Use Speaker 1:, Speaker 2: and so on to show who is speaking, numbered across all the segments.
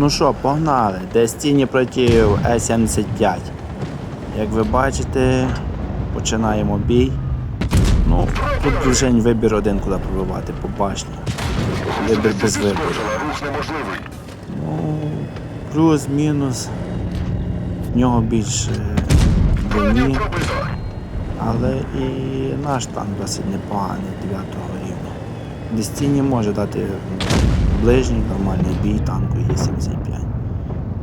Speaker 1: Ну що, погнали. Дестіні проти Е-75. Як ви бачите, починаємо бій. Ну, тут лише вибір один, куди пробивати, по башні. Вибір без вибору. Ну, плюс, мінус. В нього більше броні, але і наш танк досить непоганий 9 рівня. Дестіні може дати ближній нормальний бій танку Є-75.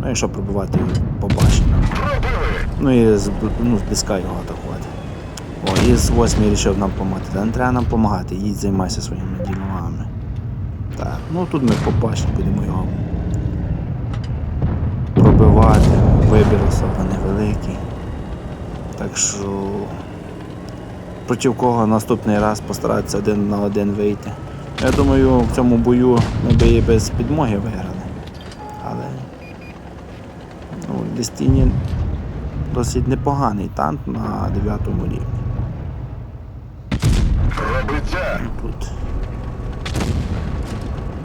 Speaker 1: Ну, якщо пробувати по башні.
Speaker 2: Пробили.
Speaker 1: Ну і з, ну, з близька його атакувати. О, і з 8 вирішив нам допомагати. Та не треба нам допомагати, їдь займайся своїми ділами. Так, ну тут ми по башні будемо його пробивати. Вибір особо невеликий. Так що проти кого наступний раз постаратися один на один вийти. Я думаю, в цьому бою ми би і без підмоги виграли. Але ну, Дестіні досить непоганий танк на 9 рівні. Тут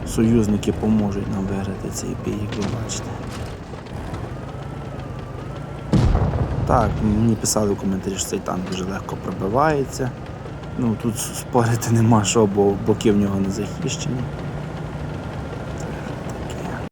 Speaker 1: союзники поможуть нам виграти цей бій, як ви бачите. Так, мені писали в коментарі, що цей танк дуже легко пробивається. Ну тут спорити нема що, бо боки в нього не захищені.